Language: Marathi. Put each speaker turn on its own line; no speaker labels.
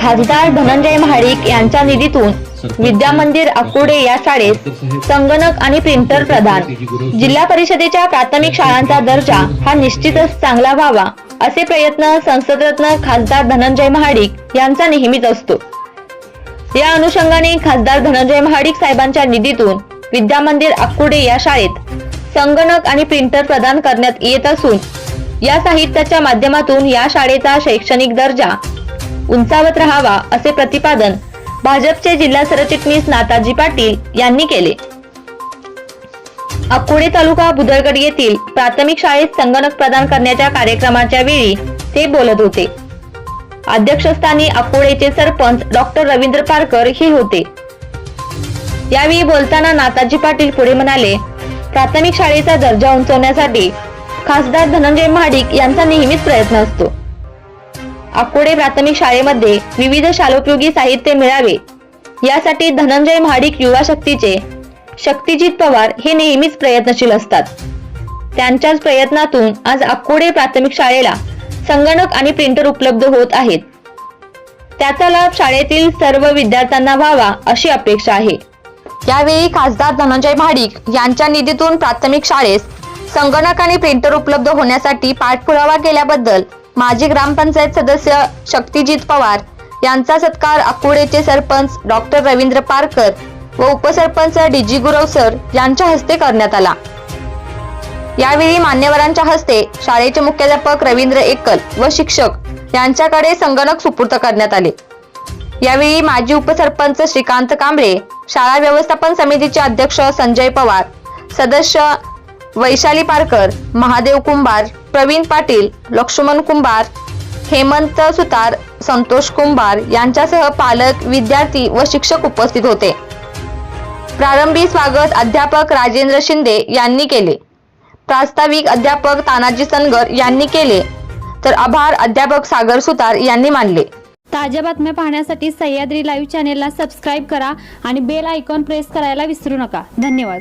खासदार धनंजय महाडिक यांच्या निधीतून विद्या मंदिर अकोडे या शाळेत संगणक आणि प्रिंटर प्रदान. जिल्हा परिषदेच्या प्राथमिक शाळांचा दर्जा हा निश्चितच चांगला व्हावा असे प्रयत्न संसदरत्न खासदार धनंजय महाडिक यांचा नेहमीच असतो. या अनुषंगाने खासदार धनंजय महाडिक साहेबांच्या निधीतून विद्या मंदिर अक्कुडे या शाळेत संगणक आणि प्रिंटर प्रदान करण्यात येत असून या साहित्याच्या माध्यमातून या शाळेचा शैक्षणिक दर्जा उंचावत राहावा असे प्रतिपादन भाजपचे जिल्हा सरचिटणीस नाताजी पाटील यांनी केले. अकोडे तालुका बुदरगड येथील प्राथमिक शाळेत संगणक प्रदान करण्याच्या कार्यक्रमाच्या वेळी ते बोलत होते. अध्यक्षस्थानी अकोडेचे सरपंच डॉक्टर रवींद्र पारकर हे होते. यावेळी बोलताना नाताजी पाटील पुढे म्हणाले प्राथमिक शाळेचा दर्जा उंचवण्यासाठी खासदार धनंजय महाडिक यांचा नेहमीच प्रयत्न असतो. आकोडे प्राथमिक शाळेमध्ये विविध शालोपयोगी साहित्य मिळावे. यासाठी धनंजय महाडिक युवा शक्तीचे शक्तिजित पवार हे नेहमीच प्रयत्नशील असतात. त्यांच्याच प्रयत्नातून आज अक्कोडे प्राथमिक शाळेला संगणक आणि प्रिंटर उपलब्ध होत आहेत. त्याचा लाभ शाळेतील सर्व विद्यार्थ्यांना व्हावा अशी अपेक्षा आहे. यावेळी खासदार धनंजय महाडिक यांच्या निधीतून प्राथमिक शाळेस संगणक आणि प्रिंटर उपलब्ध होण्यासाठी पाठपुरावा केल्याबद्दल माजी ग्रामपंचायत सदस्य शक्तिजित पवार यांचा सत्कार अकोडेचे सरपंच डॉक्टर रवींद्र पारकर व उपसरपंच डीजी गुरव सर यांच्या हस्ते करण्यात आला. यावेळी मान्यवरांच्या हस्ते शाळेचे मुख्याध्यापक रवींद्र एकल व शिक्षक यांच्याकडे संगणक सुपूर्द करण्यात आले. यावेळी माजी उपसरपंच श्रीकांत कांबळे शाळा व्यवस्थापन समितीचे अध्यक्ष संजय पवार सदस्य वैशाली पारकर महादेव कुंभार प्रवीण पाटील लक्ष्मण कुंभार हेमंत सुतार संतोष कुंभार यांच्यासह पालक विद्यार्थी व शिक्षक उपस्थित होते. प्रारंभी स्वागत अध्यापक राजेंद्र शिंदे यांनी केले. प्रास्ताविक अध्यापक तानाजी सनगर यांनी केले. तर आभार अध्यापक सागर सुतार यांनी मानले.
ताज्या बातम्या पाहण्यासाठी सह्याद्री लाईव्ह चॅनेलला सबस्क्राईब करा आणि बेल आयकॉन प्रेस करायला विसरू नका. धन्यवाद.